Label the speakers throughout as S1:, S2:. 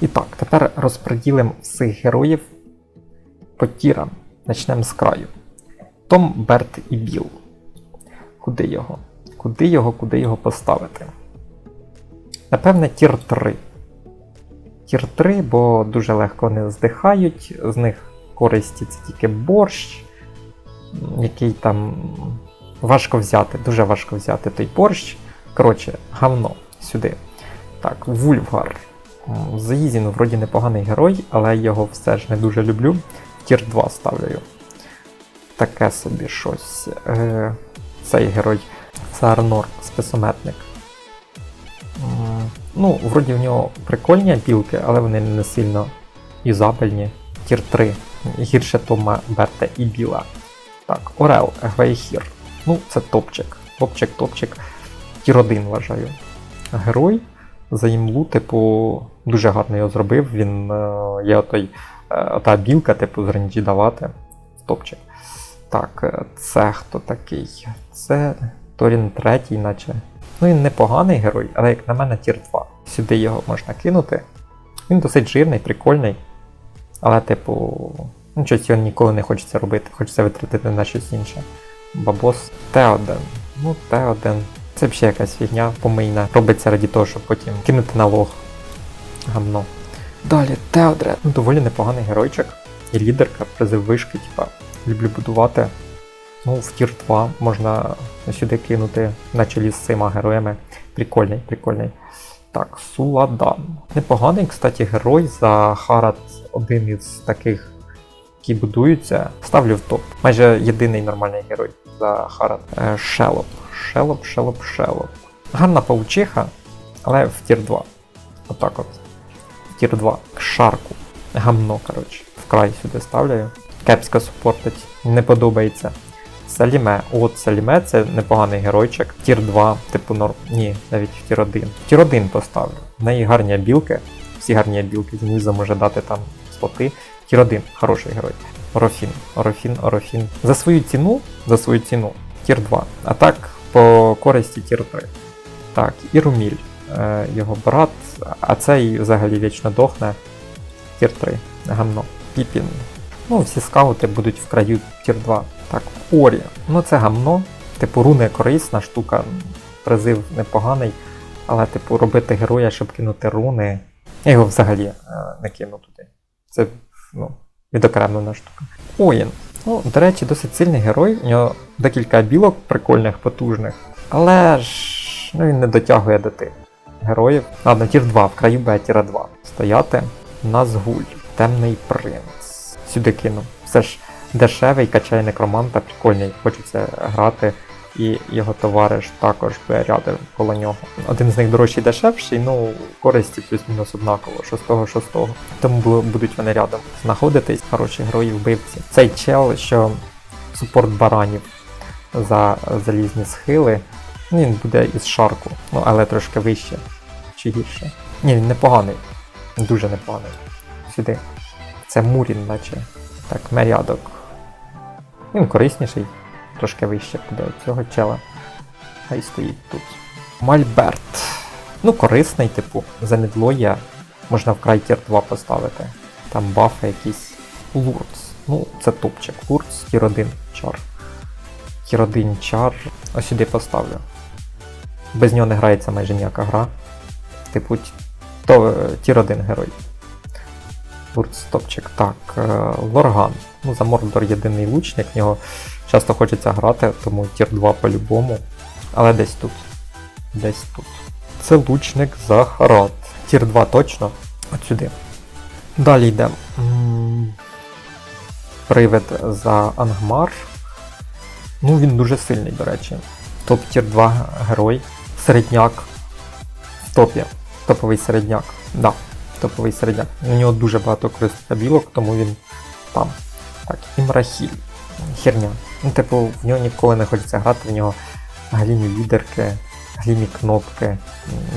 S1: І так, тепер розподілимо всіх героїв по тірам. Почнемо з краю. Том, Берт і Біл. Куди його? Куди його, куди його поставити? Напевне, тір 3. Тір 3, бо дуже легко вони здихають, з них користі це тільки борщ, який там важко взяти, дуже важко взяти той борщ. Коротше, гавно сюди. Так, Вульфгар. М, Заїзін вроді непоганий герой, але його все ж не дуже люблю. Тір 2 ставлю. Таке собі щось. Е, цей герой Саарнор, списометник. Ну, вроді в нього прикольні білки, але вони не сильно юзабельні. Тір 3. Гірше Тома, Берта і Біла. Так, Орел, Гвейхір. Ну, це топчик. Топчик, топчик. Тір 1 вважаю. Герой за імлу, типу, дуже гарно його зробив. Він е, є отой, е, ота білка, типу, з ренджі давати. Топчик. Так, е, це хто такий? Це Торін третій, наче. Ну, він непоганий герой, але як на мене тір 2. Сюди його можна кинути. Він досить жирний, прикольний. Але, типу, ну, щось його ніколи не хочеться робити, хочеться витратити на щось інше. Бабос Т1. Ну, Т1. Це взагалі якась фігня помийна. Робиться раді того, щоб потім кинути налог. Гамно. Далі, Теодред. Ну, доволі непоганий геройчик. І лідерка, призив вишки, типа, люблю будувати. Ну, в тір 2 можна сюди кинути на чолі з цими героями. Прикольний, прикольний. Так, Суладан. Непоганий, кстати, герой за Харат один із таких, які будуються. Ставлю в топ. Майже єдиний нормальний герой за Харат. Е, Шелоп. Шелоп, шелоп, шелоп. Гарна паучиха, але в тір 2. Отак от. Тір 2. Шарку. Гамно, коротше. Вкрай сюди ставлю. Кепсько супортить. Не подобається. Саліме. От Саліме це непоганий геройчик. Тір 2, типу норм. Ні, навіть тір 1. Тір 1 поставлю. В неї гарні білки. Всі гарні білки. Знизу може дати там слоти. Тір 1, хороший герой. Орофін, Орофін, Орофін. За свою ціну, за свою ціну, тір 2. А так, по користі тір 3. Так, і Руміль. Е, його брат, а цей взагалі вічно дохне. Тір 3. Гамно. Піпін. Ну, всі скаути будуть в краю тір 2. Так, Орі. Ну це гамно. Типу, руни корисна штука, призив непоганий. Але, типу, робити героя, щоб кинути руни. Я його взагалі е, не кину туди. Це ну, відокремлена штука. Оїн. Ну, до речі, досить сильний герой. У нього декілька білок прикольних, потужних. Але ж ну, він не дотягує до тих героїв. Ладно, тір 2, в краю Б, тіра 2. Стояти. Назгуль. Темний принц. Сюди кину. Все ж дешевий, качає некроманта, прикольний, хочеться грати. І його товариш також рядом коло нього. Один з них дорожчий дешевший, ну користі плюс-мінус однаково, шостого шостого. Тому будуть вони рядом знаходитись, хороші герої вбивці. Цей чел, що супорт баранів за залізні схили, він буде із шарку, ну але трошки вище чи гірше. Ні, він непоганий, дуже непоганий. Сюди. Це Мурін, наче. Так, мерядок. Він корисніший, трошки вище буде цього чела. Хай стоїть тут. Мальберт. Ну, корисний, типу, за мідло є. Можна в край тір 2 поставити. Там бафи якісь. Лурц. Ну, це топчик. Лурц, тір 1 чар. Тір 1 чар. Ось сюди поставлю. Без нього не грається майже ніяка гра. Типу, то е, тір 1 герой. Лурц топчик. Так, е, Лорган. Ну, за Мордор єдиний лучник, в нього часто хочеться грати, тому тір 2 по-любому. Але десь тут. Десь тут. Це лучник за Харат. Тір 2 точно. От сюди. Далі йдемо. Привид за Ангмар. Ну, він дуже сильний, до речі. Топ тір 2 герой. Середняк. В топі. Топовий середняк. Да, топовий середняк. У нього дуже багато корисних білок, тому він там. Так, Імрахіль. Херня. Ну, типу, в нього ніколи не хочеться грати, в нього гліні лідерки, гліні кнопки,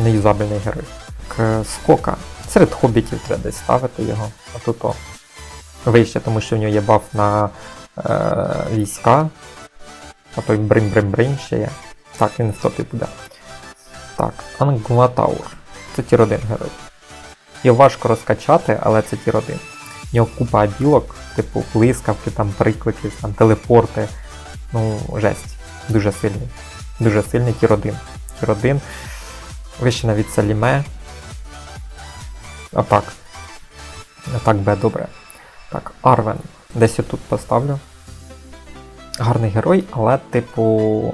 S1: неюзабельний герой. К скока. Серед хобітів треба десь ставити його. А тут о. Вище, тому що в нього є баф на е, війська. А той брим-брим-брим ще є. Так, він в топі буде. Так, Ангматаур. Це тір один герой. Його важко розкачати, але це тір 1. В нього купа білок, типу блискавки, там приклики, там телепорти. Ну, жесть. Дуже сильний. Дуже сильний тір 1. Тір 1. Вище навіть Саліме. Атак. Атак Б, добре. Так, Арвен. Десь я тут поставлю. Гарний герой, але, типу.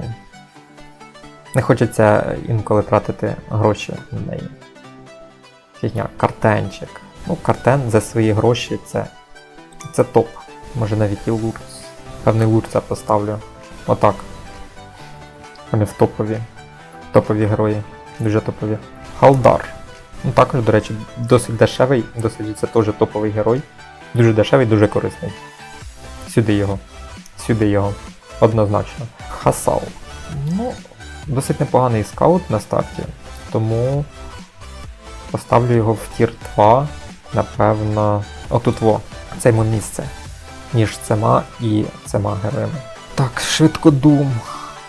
S1: Не хочеться інколи тратити гроші на неї. Фігня, картенчик. Ну, картен за свої гроші це. Це топ. Може навіть і Лурц. Певний Лурца поставлю. Отак. Вони в топові. Топові герої. Дуже топові. Халдар. Ну також, до речі, досить дешевий, досить це теж топовий герой. Дуже дешевий, дуже корисний. Сюди його. Сюди його. Однозначно. Хасал. Ну, досить непоганий скаут на старті. Тому поставлю його в тір 2. Напевно. Отут во. Це йому місце. Між цема і цема героями. Так, швидко Doom.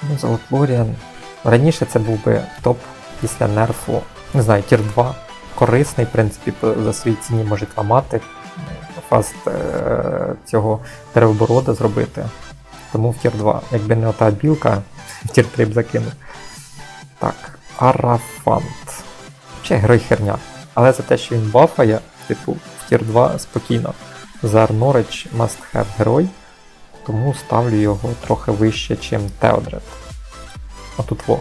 S1: Ну, Золотлоріан. Раніше це був би топ після нерфу. Не знаю, тір 2. Корисний, в принципі, за свої ціні можуть ламати. Фаст е- цього деревоборода зробити. Тому в тір 2. Якби не ота білка, в тір 3 б закинув. Так, Арафант. Ще герой херня. Але за те, що він бафає, типу, в тір 2 спокійно. Зар Норич must have герой, тому ставлю його трохи вище, ніж Теодред. Отут во.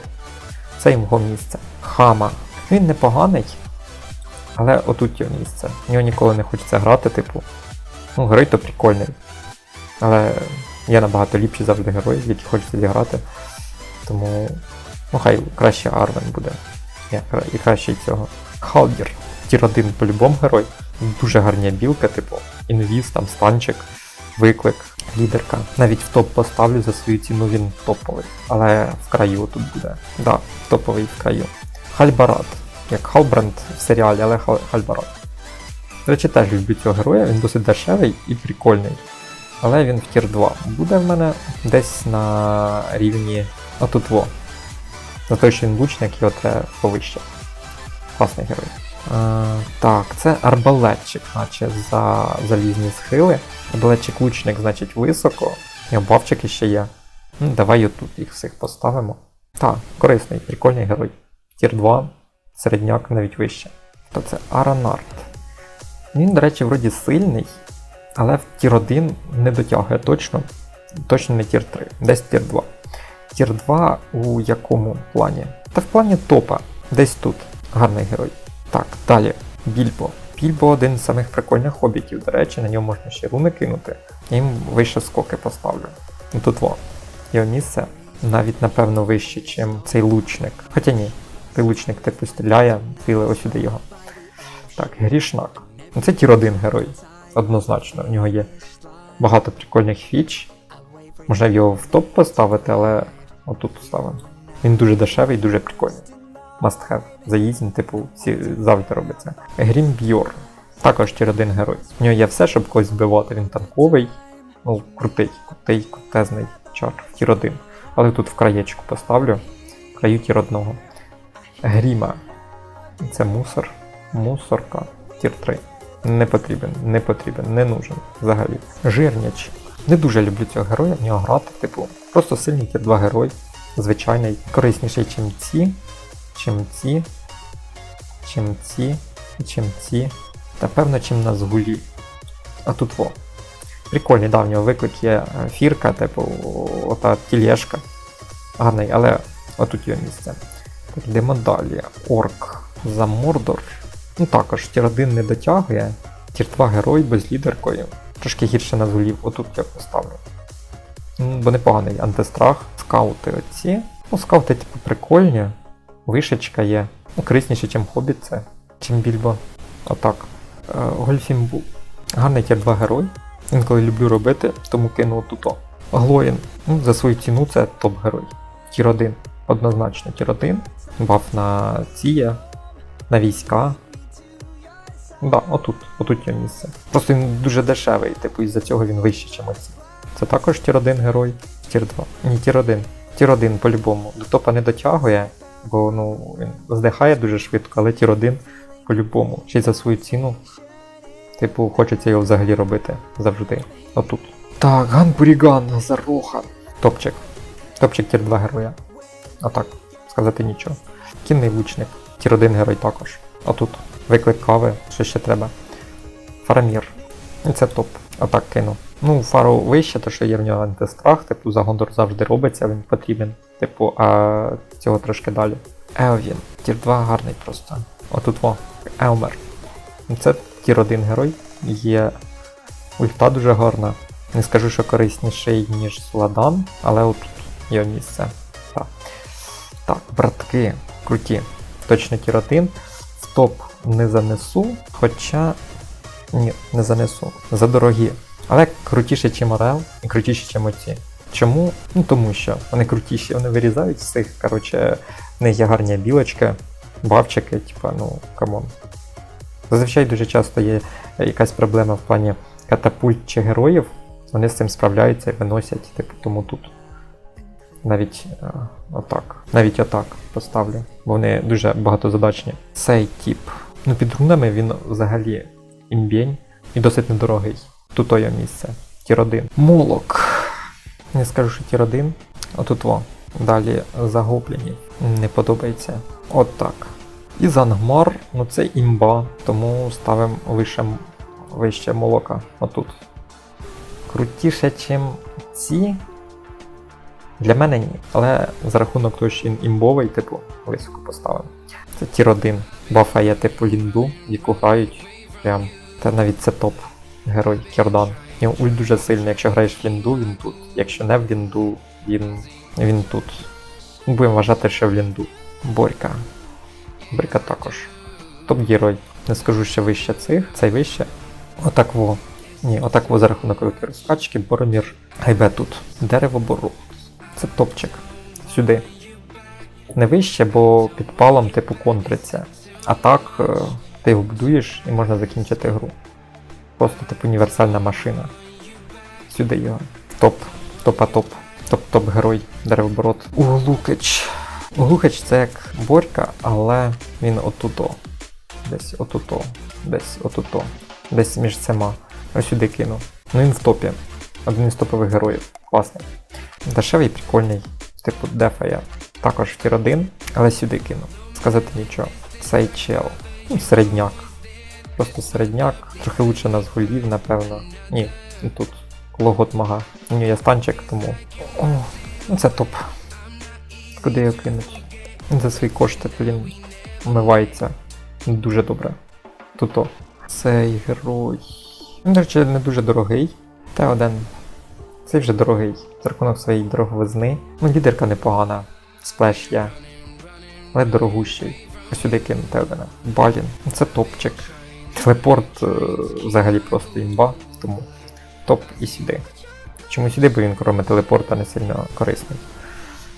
S1: Це його місце. Хама. Він непоганий, але отут його місце. В нього ніколи не хочеться грати, типу. Ну, герой то прикольний. Але є набагато ліпші завжди герої, які хочеться зіграти. Тому. Ну, хай краще Арвен буде. І краще цього. Халдір. Тір 1 по-любому герой. Дуже гарні білка, типу, інвіз, там станчик, виклик, лідерка. Навіть в топ поставлю за свою ціну він топовий. Але в краю тут буде. Да, топовий в краю. Хальбарат. Як Халбранд в серіалі, але Хальбарат. До речі, теж люблю цього героя, він досить дешевий і прикольний. Але він в тір 2. Буде в мене десь на рівні отут За те, що він лучник, його треба повище. Класний герой. Е, так, це арбалетчик, наче за залізні схили. Арбалетчик лучник, значить, високо. І обавчики ще є. Ну, давай отут їх всіх поставимо. Так, корисний, прикольний герой. Тір 2, середняк навіть вище. То це Аранард. Він, до речі, вроді сильний, але в тір 1 не дотягує точно. Точно не тір 3, десь тір 2. Тір 2 у якому плані? Та в плані топа. Десь тут. Гарний герой. Так, далі. Більбо. Більбо один з самих прикольних хобітів, до речі, на ньому можна ще руни кинути. Я їм вище скоки поставлю. Ну тут во. Його місце навіть, напевно, вище, ніж цей лучник. Хоча ні, цей лучник типу стріляє, стріли сюди його. Так, грішнак. Ну це тір 1 герой. Однозначно, в нього є багато прикольних фіч. Можна його в топ поставити, але отут ставимо. Він дуже дешевий, дуже прикольний. Must have. Заїздін, типу, всі завжди робиться. Грім Бьор. Також тір один герой. У нього є все, щоб когось збивати. Він танковий, ну, крутий, крутий, крутезний чар. Тір 1. Але тут в краєчку поставлю. В краю тір одного. Гріма. Це мусор. Мусорка. Тір 3. Не потрібен, не потрібен, не нужен взагалі. Жирняч. Не дуже люблю цього героя, в нього грати, типу, просто сильний тір 2 герой, звичайний, корисніший, чим ці, чим ці, чим ці, чим ці, та певно, чим на згулі. А тут во. Прикольний, да, в нього виклик є е, фірка, типу, ота тілешка. Гарний, але отут його місце. Так, йдемо далі. Орк за Мордор. Ну також тір 1 не дотягує. Тір 2 герой без лідеркою. Трошки гірше на зулів, отут я поставлю. Ну, бо непоганий антистрах. Скаути оці. Ну, скаути, типу, прикольні. Вишечка є. Ну, корисніше, ніж хобіт це, чим більбо. Отак. Е, Гольфімбу. Гарний тір 2 герой. Інколи люблю робити, тому кину отуто. Глоїн. Ну, за свою ціну це топ-герой. Тір 1. Однозначно тір 1. Баф на ціє, на війська. Да, отут, отут його місце. Просто він дуже дешевий, типу, із-за цього він вищий, оці. Це також тір 1 герой, тір 2. Ні, тір 1. Тір 1 по-любому. До топа не дотягує, бо ну, він здихає дуже швидко, але тір 1 По-любому. Ще й за свою ціну. Типу, хочеться його взагалі робити завжди. Отут. Так, Ганбуріган, Зарохан. Топчик. Топчик тір 2 героя. А так, сказати нічого. Кінний лучник. Тір 1 герой також. А тут виклик кави, що ще треба. Фарамір. І це топ. Отак кину. Ну, фару вище, то що є в нього антистрах, типу, за Гондор завжди робиться, він потрібен. Типу, а цього трошки далі. Елвін. Тір 2 гарний просто. Отут во. Елмер. Це тір 1 герой. Є ульта дуже гарна. Не скажу, що корисніший, ніж Сладан, але отут є місце. Так. так, братки, круті. Точно тір 1. В топ не занесу, хоча. Ні, не занесу. Задорогі. Але крутіше, ніж Орел, і крутіше, ніж оці. Чому? Ну тому що вони крутіші, вони вирізають з цих, коротше, в них є гарні білочки, бавчики, типа, ну, камон. Зазвичай дуже часто є якась проблема в плані катапульт чи героїв, вони з цим справляються і виносять, типу, тому тут. Навіть е, отак. Навіть отак поставлю, бо вони дуже багатозадачні. Цей тип. Ну, під рунами він взагалі імбєнь і досить недорогий. Тут є місце. Тір 1. Молок. Не скажу, що тір 1. Отут во. Далі загублені. Не подобається. От так. І Зангмар, ну це імба, тому ставимо вище, вище молока. Отут. Крутіше, ніж ці. Для мене ні. Але за рахунок того, що він імбовий, типу, високо поставимо. Це тір 1. Бафа є типу лінду, яку грають прям. Та навіть це топ. Герой Кірдан. Його ульт дуже сильний. Якщо граєш в лінду, він тут. Якщо не в лінду, він, він тут. Будемо вважати, що в лінду. Борька. Борька також. Топ-герой. Не скажу, що вище цих, цей вище. Отак во. Ні, отак за рахунок великої розкачки, Боромір гайбе тут. Дерево бору. Це топчик. Сюди. Не вище, бо підпалом типу контриться. А так, е, ти його будуєш і можна закінчити гру. Просто типу універсальна машина. Сюди його. Топ. Топа топ. Топ-топ герой деревоборот. Углукич. Углукич це як Борька, але він отуто. Десь отуто. Десь отуто. Десь між цими. Ось сюди кину. Ну він в топі. Один із топових героїв. Класний. Дешевий, прикольний. Типу дефає. Також в тір 1, але сюди кину. Сказати нічого. Цей чел. Ну, середняк. Просто середняк. Трохи лучше нас голів, напевно. Ні, тут логот мага. У нього є станчик, тому. О, ну це топ. Куди його кинуть? За свої кошти, блін, вмивається. Дуже добре. Тут-о. Цей герой. Він, до речі, не дуже дорогий. Та один. Цей вже дорогий. За рахунок своєї дороговизни. Ну, лідерка непогана. Сплеш є. Але дорогущий. Ось сюди кинути один. Балін. Це топчик. Телепорт е, взагалі просто імба, тому топ і сюди. Чому сюди, бо він, кроме телепорта, не сильно корисний.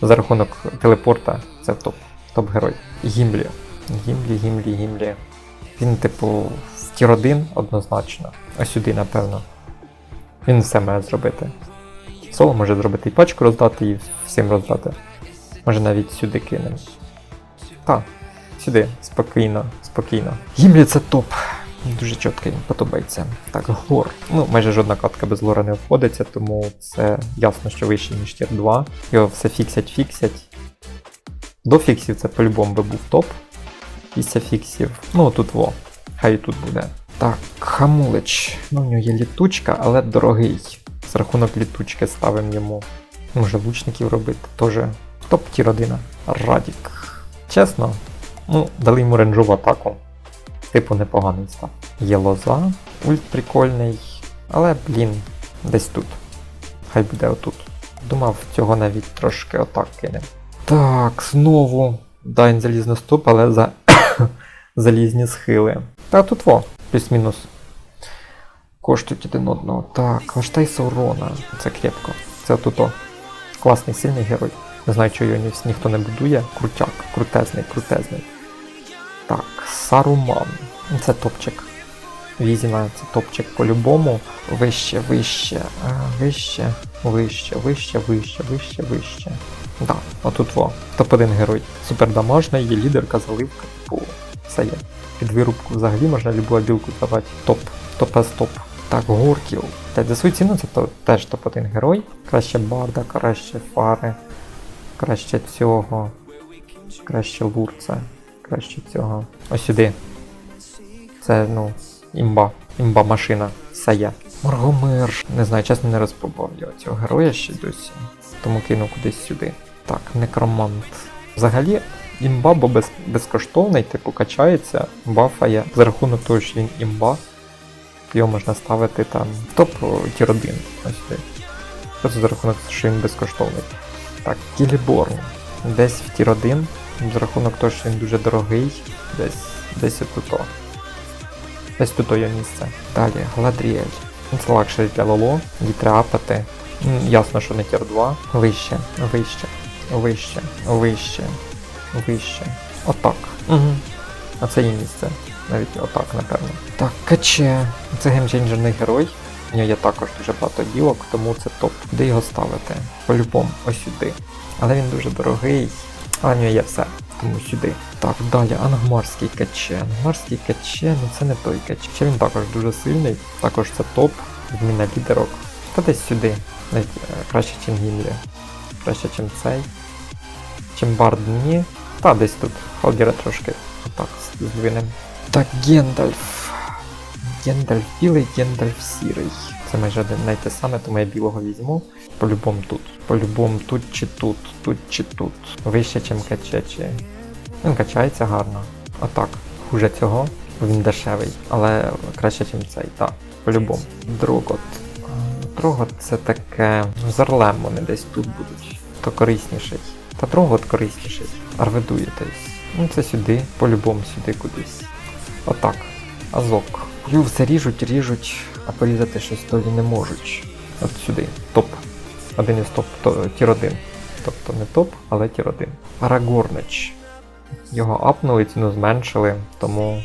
S1: За рахунок телепорта це топ. Топ-герой. Гімлі. Гімлі, гімлі, гімлі. Він, типу, в тір 1 однозначно. Ось сюди, напевно. Він все має зробити. Соло може зробити і пачку роздати, і всім роздати. Може навіть сюди кинемо. Так, сюди, спокійно, спокійно. Гімлі це топ. Дуже чітко їм подобається. Так, глор. Ну, майже жодна катка без лора не обходиться, тому це ясно, що вище, ніж тір 2. Його все фіксять, фіксять. До фіксів це по-любому би був топ. Після фіксів. Ну, тут во. Хай і тут буде. Так, Хамулич. Ну, у нього є літучка, але дорогий. З рахунок літучки ставимо йому. Може лучників робити. Тоже топ тір 1. Радік. Чесно, ну, дали йому ренджову атаку. Типу непоганий став. Є лоза, ульт прикольний, але, блін, десь тут. Хай буде отут. Думав, цього навіть трошки отак кине. Так, знову. Дайн залізно стоп, але за залізні схили. Та тут во, плюс-мінус. Коштують один одного. Так, Лаштай Саурона. Це крепко. Це тут. Класний, сильний герой. Не знаю, чого його ні- ніхто не будує. Крутяк, крутезний, крутезний. Так, Саруман. Це топчик. Візіна, це топчик по-любому. Вище, вище, вище, вище, вище, вище, вище, вище. Да, отут во. Топ-1 герой. Супердамажний, є лідерка, заливка, типу. Все є. Під вирубку взагалі можна любу білку давати. Топ. Топес топ. Так, Горкіл. Та за свою ціну це теж топ-1 герой. Краще барда, краще фари, краще цього, краще лурца, краще цього. Ось сюди. Це, ну, імба. Імба машина. Є. Моргомир. Не знаю, чесно не розпробував я цього героя ще досі. Тому кинув кудись сюди. Так, некромант. Взагалі, імба, бо без, безкоштовний, типу, качається, бафає. За рахунок того, що він імба, його можна ставити там в топ тір 1. Ось сюди. Просто за рахунок, що він безкоштовний. Так, Кіліборн. Десь в тір 1, за рахунок того, що він дуже дорогий, десь десь отуто. Десь тут його місце. Далі, Гладріель. Це лакшері для Лоло, її. Ясно, що не тір 2. Вище, вище, вище, вище, вище. Отак. Угу. А це її місце. Навіть отак, напевно. Так, каче. Це геймченджерний герой. У нього є також дуже багато ділок, тому це топ. Де його ставити? По-любому, ось сюди. Але він дуже дорогий. В нього є все. Тому сюди. Так, далі, ангмарський каче. Ангмарський каче, ну це не той каче. Він також дуже сильний, також це топ, відміна лідерок. Та десь сюди. Навіть е, краще, ніж Гімлі. Краще, ніж цей. Чим Бард ні. Та десь тут Халдіра трошки отак здвинем. Так, Гендальф. Гендальф білий, Гендальф сірий. Це майже одне й те саме, тому я білого візьму. По-любому тут. По-любому тут чи тут, тут чи тут. Вище, ніж каче, чи. Він качається гарно. Отак. Хуже цього, він дешевий, але краще, ніж цей. Так, по-любому. Другот. Другот це таке. З Орлем вони десь тут будуть. То корисніший. Та другот корисніший. Арведуєтесь. Ну це сюди, по-любому сюди кудись. Отак. Азок. Ю все ріжуть, ріжуть, а порізати щось долі не можуть. От сюди. Топ. Один із топ, то, тір 1. Тобто не топ, але тір 1. Арагорнич. Його апнули, ціну зменшили, тому.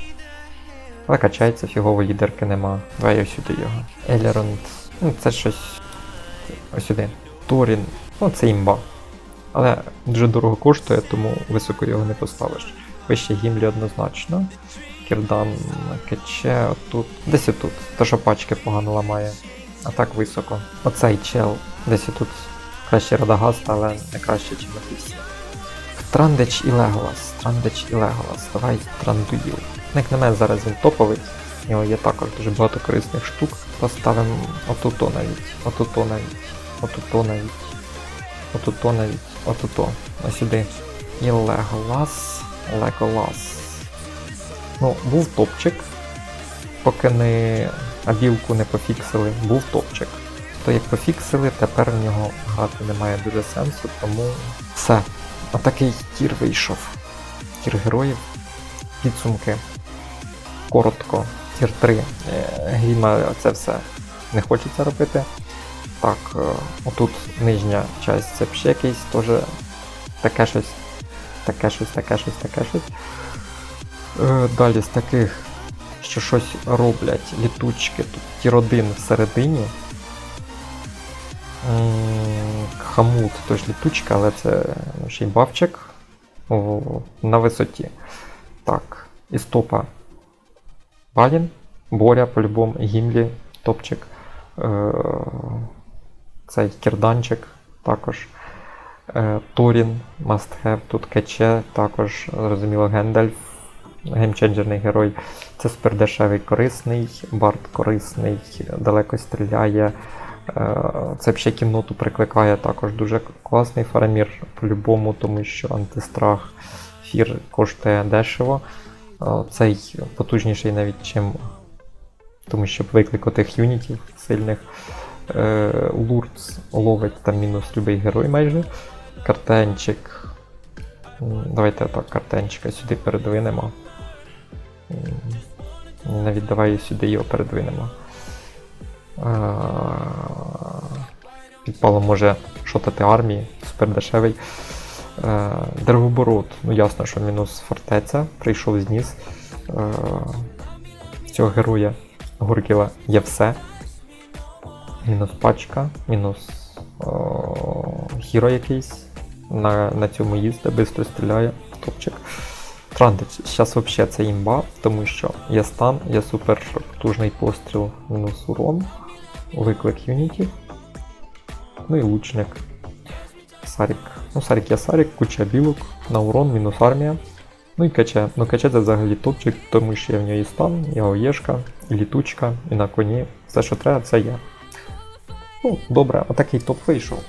S1: Але качається, фігово лідерки нема. Давай ось сюди його. Елеронд. Ну, це щось. Ось сюди. Торін. Ну, це імба. Але дуже дорого коштує, тому високо його не поставиш. Вище гімлі однозначно. Кірдан кече отут. Десь отут. Те, що пачки погано ламає. А так високо. Оцей чел. Десь отут краще Радагаст, але не краще, ніж всі. Трандеч і Леголас. Трандеч і Леголас. Давай трандуїл. Як на мене зараз він топовий. У нього є також дуже багато корисних штук. Поставимо отуто навіть. Отуто навіть. Отуто навіть. Отуто навіть. Отуто. Ось сюди. І Леголас. Леголас. Ну, був топчик. Поки не абілку не пофіксили, був топчик. То як пофіксили, тепер в нього грати немає дуже сенсу, тому все. Отакий тір вийшов. Тір героїв. Підсумки. Коротко. Тір 3. Е, Гріма це все не хочеться робити. Так, е, отут нижня часть це ще якийсь теж таке щось. Таке щось, таке щось, таке щось. Е, Далі з таких, що щось роблять літучки, тут тір 1 всередині. Хамут теж літучка, але це ну, ще й бавчик на висоті. Так, із топа Балін, Боря по-любому, Гімлі, топчик. Е, Цей кірданчик також. Е, Торін, must have, тут кече, також, зрозуміло, Гендальф, геймченджерний герой. Це супердешевий корисний, Барт корисний, далеко стріляє. Е, Це ще кімноту прикликає також дуже класний Фарамір по-любому, тому що антистрах фір коштує дешево. Е, Цей потужніший навіть чим тому щоб виклик отих юнітів сильних. Е, Лурц ловить там мінус любий герой майже. Картенчик. Давайте так, картенчика сюди передвинемо. Навіть давай сюди його передвинемо. Підпало може шотати армії, супер дешевий. Е, ну ясно, що мінус фортеця, прийшов зніс. Е, Цього героя Гуркіла є все. Мінус пачка, мінус о, хіро якийсь. На, на цьому їздить, швидко стріляє, топчик. Трандич, зараз взагалі це імба, тому що є стан, є супер потужний постріл мінус урон, виклик юнітів. Ну і лучник. Сарік. Ну, Сарік є Сарік, куча білок, на урон, мінус армія. Ну і каче. Ну каче це взагалі топчик, тому що є в нього і стан, і гаєшка, і літучка, і на коні. Все, що треба, це є. Ну, добре, отакий топ вийшов.